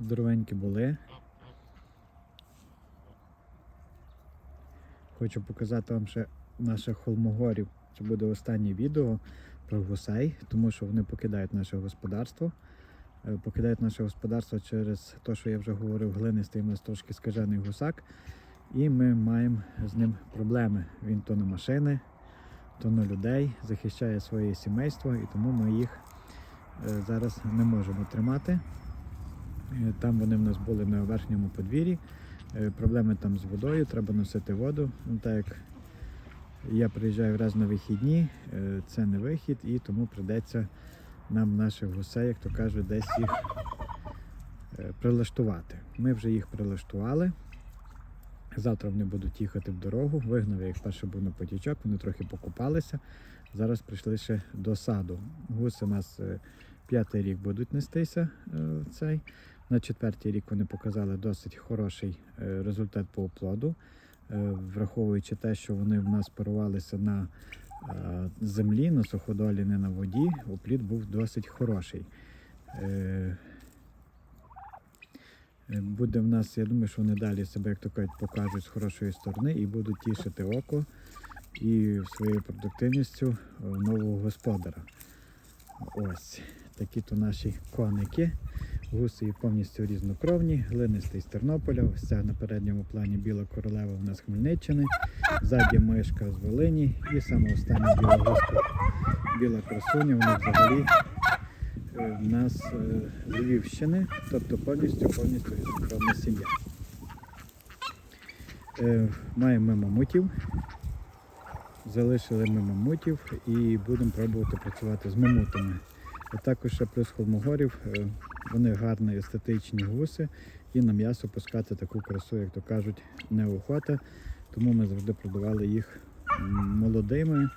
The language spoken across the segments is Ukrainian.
здоровенькі були. Хочу показати вам ще наших холмогорів. Це буде останнє відео про гусей, тому що вони покидають наше господарство. Е, Покидають наше господарство через те, що я вже говорив, глинистий у нас трошки скажений гусак. І ми маємо з ним проблеми. Він то на машини, то на людей, захищає своє сімейство, і тому ми їх е, зараз не можемо тримати. Е, Там вони в нас були на верхньому подвір'ї. Е, Проблеми там з водою, треба носити воду. Ну, так як я приїжджаю раз на вихідні, е, це не вихід, і тому прийдеться нам наших гусей, як то кажуть, десь їх прилаштувати. Ми вже їх прилаштували. Завтра вони будуть їхати в дорогу. Вигнав я їх перше був на потічок, вони трохи покупалися. Зараз прийшли ще до саду. Гуси у нас п'ятий рік будуть нестися. Цей. На четвертий рік вони показали досить хороший е, результат по оплоду, Е, враховуючи те, що вони в нас парувалися на е, землі, на суходолі, не на воді, оплід був досить хороший. Буде в нас, я думаю, що вони далі себе, як то кажуть, покажуть з хорошої сторони і будуть тішити око і своєю продуктивністю нового господаря. Ось такі то наші коники. Гуси повністю різнокровні, глинистий з Тернополя. Ця на передньому плані біла королева у нас Хмельниччини, ззаді мишка з Волині і саме остання біла гуска, біла красуня. Вони взагалі е, в нас е, з Львівщини, тобто повністю повністю різнокровна сім'я. Е, Маємо ми мамутів. Залишили ми мамутів і будемо пробувати працювати з мамутами. А також ще плюс холмогорів. е, Вони гарні естетичні гуси і на м'ясо пускати таку красу, як то кажуть, неохота. Тому ми завжди продавали їх молодими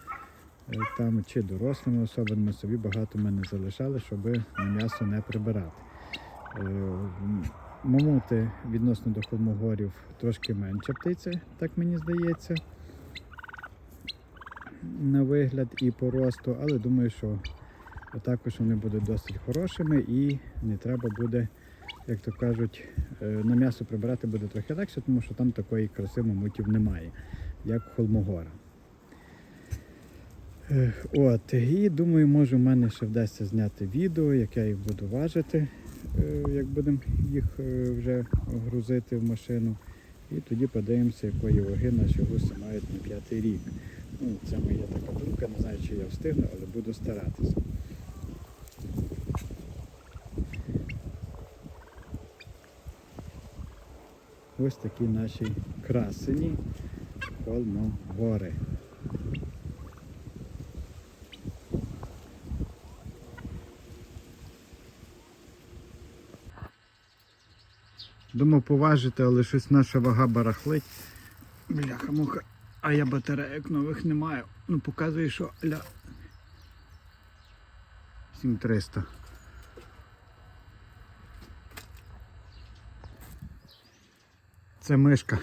е, там, чи дорослими особами. Собі багато ми не залишали, щоб на м'ясо не прибирати. Е, Мамути відносно до холмогорів трошки менша птиця, так мені здається, на вигляд і по росту, але думаю, що також вони будуть досить хорошими і не треба буде, як то кажуть, е, на м'ясо прибирати буде трохи легше, тому що там такої краси мамутів немає, як холмогора. Е, От, і думаю, може в мене ще вдасться зняти відео, як я їх буду важити, е, як будемо їх вже грузити в машину. І тоді подивимося, якої ваги наші гуси мають на п'ятий рік. Ну, це моя така думка, не знаю, чи я встигну, але буду старатися. Ось такі наші красені холмогори. Думав поважити, але щось наша вага барахлить. Бляха муха. А я батарейок нових не маю. Ну показує, що ля. 7300. Це мишка.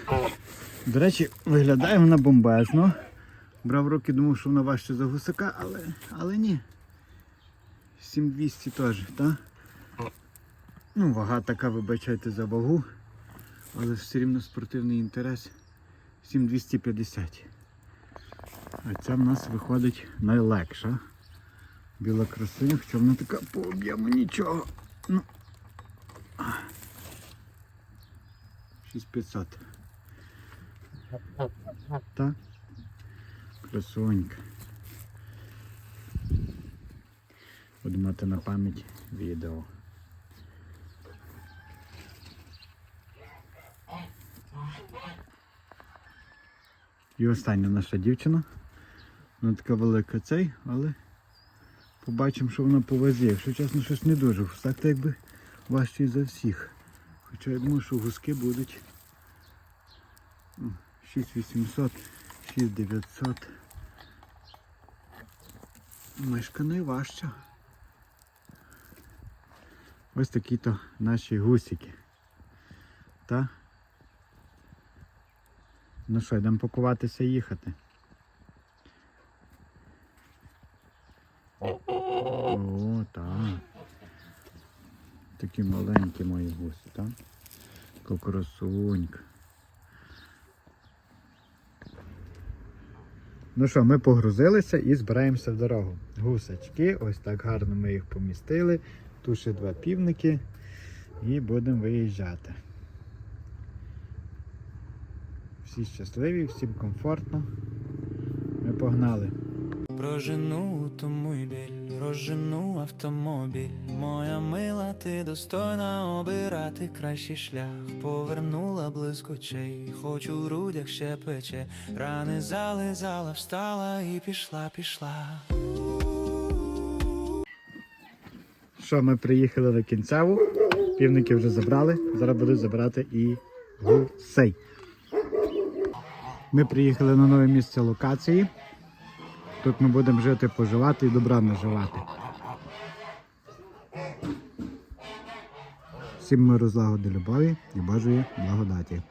До речі, виглядає вона бомбезно. Брав руки, думав, що вона важче за гусака, але, але ні. 7200 теж, так? Ну, вага така, вибачайте за вагу, але все рівно спортивний інтерес 7250. А ця в нас виходить найлегша. Біла красуня, хоча вона така по об'єму нічого. Ну. 6500. Так. Красунька. Буду мати на пам'ять відео. І остання наша дівчина. Вона така велика цей, але побачимо, що вона по вазі. Якщо чесно, щось не дуже. Так так якби важчий за всіх. Хоча я думаю, що гуски будуть ну, 6800, 6900. Мишка найважча. Ось такі то наші гусики. Та? Ну що, йдемо пакуватися і їхати. О, так. Такі маленькі мої гуси, так? Красунька. Ну що, ми погрузилися і збираємося в дорогу. Гусачки, ось так гарно ми їх помістили. Тут ще два півники. І будемо виїжджати. Всі щасливі, всім комфортно. Ми погнали. Прожену тому й розжену автомобіль. Моя мила, ти достойна обирати кращий шлях. Повернула блискочей, хоч у грудях ще пече. Рани зализала, встала і пішла, пішла. Що, ми приїхали на кінцеву. Півники вже забрали. Зараз будуть забирати і гусей. Ми приїхали на нове місце локації. Тут ми будемо жити, поживати і добра наживати. Всім ми розлагоди любові і Божої благодаті.